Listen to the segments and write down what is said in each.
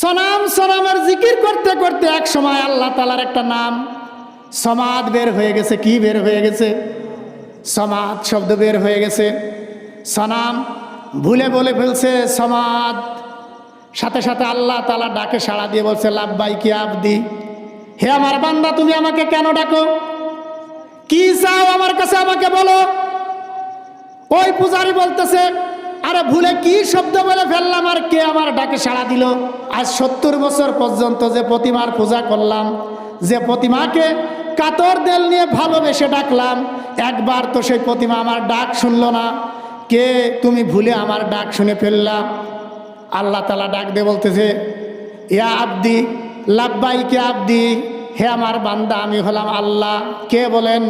সনাম সনামের জিকির করতে করতে এক সময় আল্লাহ তালার একটা নাম, সমাদ বের হয়ে গেছে। কি বের হয়ে গেছে? সমাদ শব্দ বের হয়ে গেছে। সনাম ভুলে বলে ফেলছে, সমাদ। সাথে সাথে আল্লাহ তালা ডাকে সাড়া দিয়ে বলছে লাভবাই কি আবদি? হে আমার বান্দা, তুমি আমাকে কেন ডাকো? কি চাও আমার কাছে আমাকে বলো? ওই পূজারি বলতেছে আরে ভুলে কি শব্দ বলে ফেললাম আর কে আমার ডাকে সাড়া দিল? আজ সত্তর বছর পর্যন্ত যে প্রতিমার পূজা করলাম, যে প্রতিমাকে কাতর দেল নিয়ে ভালোবেসে ডাকলাম, একবার তো সেই প্রতিমা আমার ডাক শুনলো না। কে তুমি ভুলে আমার ডাক শুনে ফেললা? আল্লাহ তালা ডাক দিয়ে বলতেছে, ইয়া আব্দি লাব্বাই কে আব্দি, হে আমার বান্দা, আমি হলাম আল্লাহ। কে বলেন,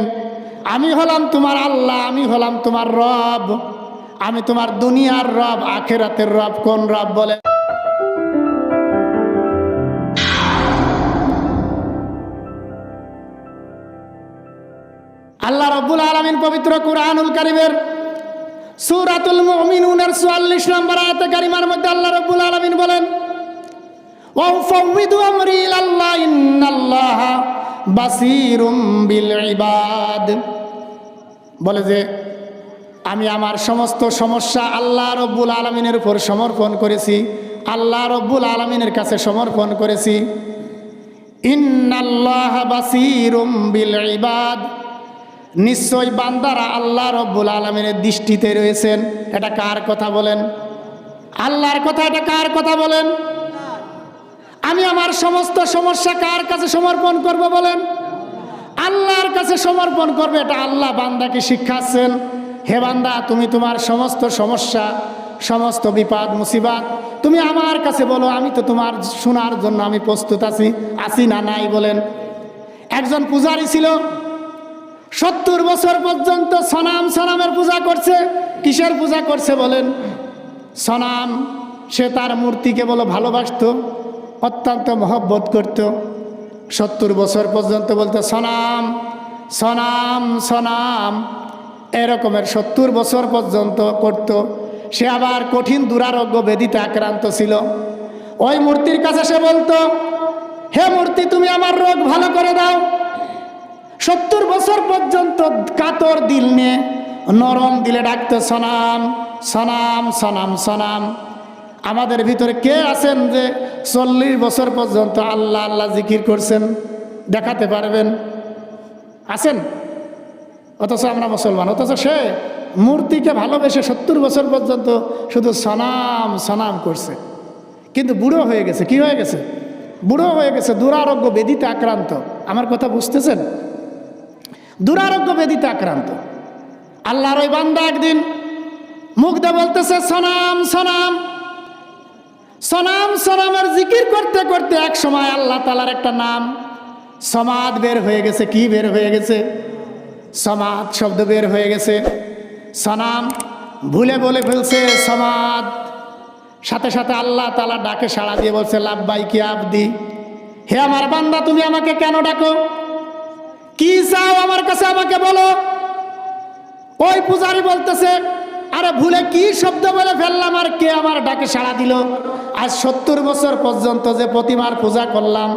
আমি হলাম তোমার আল্লাহ, আমি হলাম তোমার রব। আমি তোমার দুনিয়ার রব, আখেরাতের রব, কোন রব বলে? আল্লাহ রব্বুল আলমিন পবিত্র কুরআনুল কারিমের সুরাতুল মুমিনুনের 44 নম্বর আয়াতে কারিমার মধ্যে আল্লাহ রব্বুল আলামিন বলেন ওয়াফাউযিদু আমরি ইলাল্লাহ, ইন্নাল্লাহ বাসীরুম বিল ইবাদ। বলে যে আমি আমার সমস্ত সমস্যা আল্লাহ রব্বুল আলমিনের উপর সমর্পণ করেছি। আল্লাহ রব্বুল আলমিনের কাছে সমর্পণ করেছি। ইবাদ। নিশ্চয় বান্দারা আল্লাহ রব্বুল আলমিনের দৃষ্টিতে রয়েছেন। এটা কার কথা বলেন? আল্লাহর কথা, এটা কার কথা বলেন? আমি আমার সমস্ত সমস্যা কার কাছে সমর্পণ করব বলেন? আল্লাহর কাছে সমর্পণ করবে, এটা আল্লাহ বান্দাকে শিক্ষাচ্ছেন হে বান্দা, তুমি তোমার সমস্ত সমস্যা, সমস্ত বিপদ, মুসিবাত, তুমি আমার কাছে বলো, আমি তো তোমার শোনার জন্য আমি প্রস্তুত আছি আছি না নাই বলেন। একজন পূজারী ছিল, সত্তর বছর পর্যন্ত সনাম সনামের পূজা করছে, কিসের পূজা করছে বলেন? সনাম, সে তার মূর্তিকে বলো ভালোবাসত, অত্যন্ত মহব্বত করত। সত্তর বছর পর্যন্ত বলতো, সনাম সনাম সনাম। এরকমের সত্তর বছর পর্যন্ত করত। সে আবার কঠিন দুরারোগ্য বেদিতে আক্রান্ত ছিল। ওই মূর্তির কাছে সে বলতো, হে মূর্তি, তুমি আমার রোগ ভালো করে দাও। সত্তর বছর পর্যন্ত কাতর দিল নিয়ে নরম দিলে ডাকতে, সনাম সনাম সনাম সনাম। আমাদের ভিতরে কে আছেন যে চল্লিশ বছর পর্যন্ত আল্লাহ আল্লাহ জিকির করছেন? দেখাতে পারবেন? আছেন? অথচ আমরা মুসলমান, অথচ সে মূর্তিকে ভালোবেসে সত্তর বছর পর্যন্ত শুধু সনাম সনাম করছে। কিন্তু বুড়ো হয়ে গেছে, কি হয়ে গেছে? বুড়ো হয়ে গেছে, দুরারোগ্য বেদিতে আক্রান্ত। আমার কথা বুঝতেছেন? দুরারোগ্য বেদিতে আক্রান্ত। আল্লাহর ওই বান্দা একদিন দিয়ে বলতেছে, সনাম সনাম। সনাম, সনামের জিকির করতে করতে এক সময় আল্লাহ তালার একটা নাম, সমাদ বের হয়ে গেছে, কি বের হয়ে গেছে? সমাদ শব্দ বের হয়ে গেছে। সনাম ভুলে বলে ফেলছে, সমাদ। সাথে সাথে আল্লাহ তালা ডাকে সাড়া দিয়ে বলছে লাভবাই কি আবদি? হে আমার বান্দা, তুমি আমাকে কেন ডাকো? কি চাও আমার কাছে আমাকে বলো। ওই পূজারি বলতেছে, আরে ভুলে কি শব্দ বলে ফেললাম আর কে আমার ডাকে সাড়া দিল? আজ সত্তর বছর পর্যন্ত যে প্রতিমার পূজা করলাম,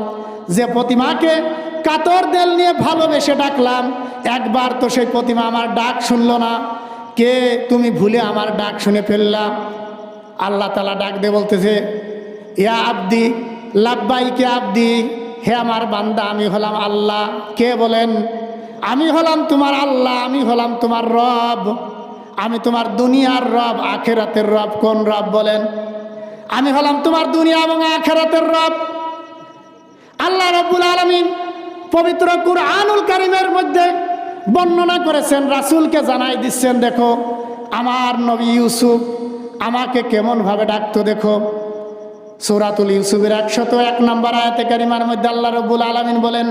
যে প্রতিমাকে কাতর দেল নিয়ে ভালোবেসে ডাকলাম। একবার তো সেই প্রতিমা আমার ডাক শুনলো না। কে তুমি ভুলে আমার ডাক শুনে ফেললাম আল্লাহ তালা ডাক দিয়ে বলতেছে, ইয়া আব্দি লাব্বাই কে আব্দি, হে আমার বান্দা, আমি হলাম আল্লাহ। কে বলেন, আমি হলাম তোমার আল্লাহ, আমি হলাম তোমার রব। আমি তোমার দুনিয়ার রব, আখেরাতের রব। কোন রব বলেন, আমি হলাম তোমার দুনিয়া এবং আখেরাতের রব। আল্লাহ রব্বুল আলমিন পবিত্র কুরআনুল কারিমের মধ্যে বর্ণনা করেছেন, রাসূলকে জানাই দিচ্ছেন, দেখো, আমার নবী ইউসুফ আমাকে কেমনভাবে ডাকতো, দেখো। সূরাতুল ইউসুফের একশত এক নম্বর আয়াতে কারিমার মধ্যে আল্লাহ রব্বুল আলমিন বলেন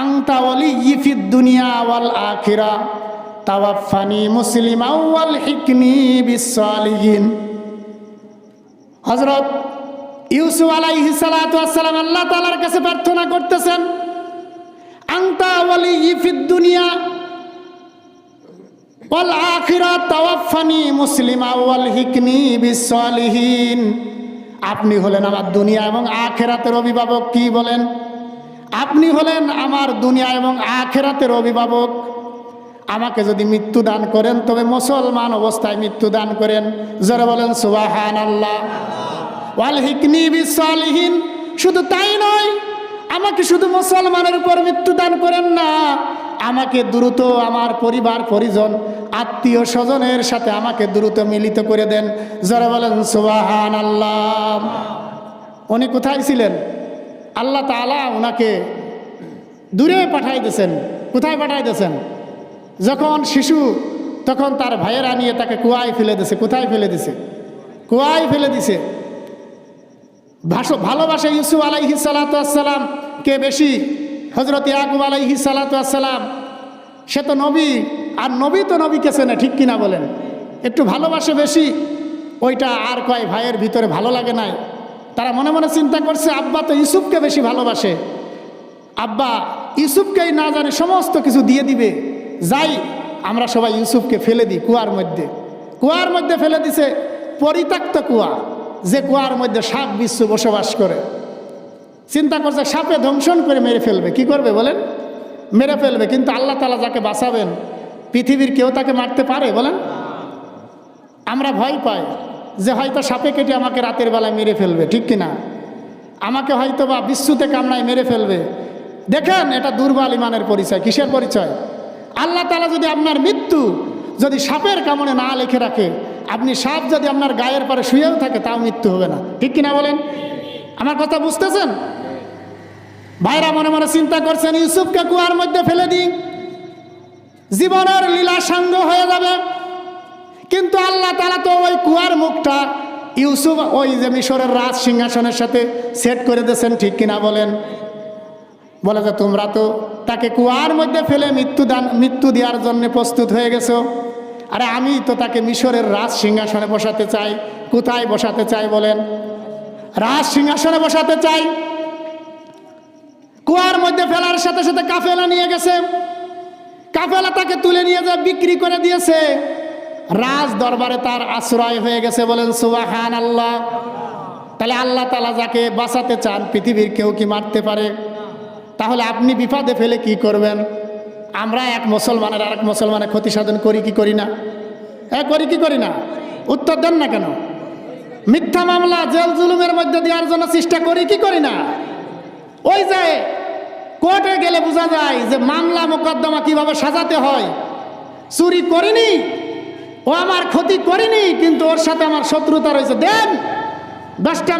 আংতা ওয়ালি ইফিদ দুনিয়া ওয়াল আখিরা তাওয়াফানি মুসলিমা ওয়াল হিকনি বিসালিহিন হজরত ইউসুফ আলাইহি সালাম আল্লাহ তাআলার কাছে প্রার্থনা করতেছেন দুনিয়া হিকনি আপনি হলেন আমার দুনিয়া এবং আখেরাতের অভিভাবক, কি বলেন? আপনি হলেন আমার দুনিয়া এবং আখেরাতের অভিভাবক। আমাকে যদি মৃত্যু দান করেন, তবে মুসলমান অবস্থায় মৃত্যু দান করেন। যারা বলেন সুবাহান আল্লাহ ওয়াল হিকনি বিসালিহীন শুধু তাই নয় আমাকে শুধু মুসলমানের উপর মৃত্যু দান করেন না, আমাকে দ্রুত আমার পরিবার, পরিজন, আত্মীয় স্বজনের সাথে আমাকে দ্রুত মিলিত করে দেন। যারা বলেন সুবাহান আল্লাহ উনি কোথায় ছিলেন? আল্লাহ তাআলা ওনাকে দূরে পাঠাই দিয়েছেন। কোথায় পাঠাই দিয়েছেন? যখন শিশু, তখন তার ভাইয়েরা নিয়ে তাকে কুয়ায় ফেলে দিছে কোথায় ফেলে দিছে কুয়ায় ফেলে দিছে ভালোবাসে ইউসুফ আলাইহি সালাতাম কে বেশি? হজরত ইয়াকুব আলাইহি সালাতাম সে তো নবী, আর নবী তো নবীকে চেনে, ঠিক কিনা বলেন? একটু ভালোবাসে বেশি, ওইটা আর কয় ভাইয়ের ভিতরে ভালো লাগে নাই। তারা মনে মনে চিন্তা করছে, আব্বা তো ইউসুফকে বেশি ভালোবাসে। আব্বা ইউসুফকেই না জানে সমস্ত কিছু দিয়ে দিবে। যাই, আমরা সবাই ইউসুফকে ফেলে দিই কুয়ার মধ্যে। কুয়ার মধ্যে ফেলে দিছে পরিত্যক্ত কুয়া। যে কুয়ার মধ্যে সাপ বিশ্ব বসবাস করে। চিন্তা করছে সাপে ধ্বংসন করে মেরে ফেলবে, কি করবে বলেন? মেরে ফেলবে, কিন্তু আল্লাহ তালা যাকে বাঁচাবেন, পৃথিবীর কেউ তাকে মারতে পারে বলেন? আমরা ভয় পাই যে হয়তো সাপে কেটে আমাকে রাতের বেলায় মেরে ফেলবে, ঠিক কিনা? আমাকে হয়তো বা বিশ্বতে কামড়ায় মেরে ফেলবে। দেখেন, এটা দুর্বল ইমানের পরিচয়। কিসের পরিচয়? আল্লাহ তালা যদি আপনার মৃত্যু যদি সাপের কামড়ে না লিখে রাখে আপনি সাপ যদি আপনার গায়ের পরে শুয়েও থাকে, তাও মৃত্যু হবে না। ঠিক কিনা বলেন? আমার কথা বুঝতেছেন? ভাইরা মনে মনে চিন্তা করছেন, ইউসুফকে কুয়ার মধ্যে ফেলে দিই। জীবনের লীলা সাঙ্গ হয়ে যাবে। কিন্তু আল্লাহ তালা তো ওই কুয়ার মুখটা ইউসুফ ওই যে মিশরের রাজ সিংহাসনের সাথে সেট করে দিয়েছেন, ঠিক কিনা বলেন? বলে যে তোমরা তো তাকে কুয়ার মধ্যে ফেলে মৃত্যু দান মৃত্যু দেওয়ার জন্য প্রস্তুত হয়ে গেছো। আরে আমি তো তাকে মিশরের রাজ সিংহাসনে বসাতে চাই। কোথায় বসাতে চাই বলেন? রাজ সিংহাসনে বসাতে চাই। কুয়ার মধ্যে ফেলার সাথে সাথে কাফেলা নিয়ে গেছে। কাফেলা তাকে তুলে নিয়ে যা বিক্রি করে দিয়েছে। রাজ দরবারে তার আশ্রয় হয়ে গেছে বলেন সুবাহান আল্লাহ তাহলে আল্লাহ তালা যাকে বাঁচাতে চান, পৃথিবীর কেউ কি মারতে পারে? তাহলে আপনি বিপদে ফেলে কি করবেন? আমরা এক মুসলমানের আর এক মুসলমানের ক্ষতি সাধন করি কি করি না? হ্যাঁ করি কি করি না? উত্তর দেন না কেন? মিথ্যা মামলা, জেল জুলুমের মধ্যে দেওয়ার জন্য চেষ্টা করি কি করি না? ওই যে কোর্টে গেলে বোঝা যায় যে মামলা মোকদ্দমা কীভাবে সাজাতে হয়। চুরি করিনি, ও আমার ক্ষতি করিনি, কিন্তু ওর সাথে আমার শত্রুতা রয়েছে। দেন, দশটা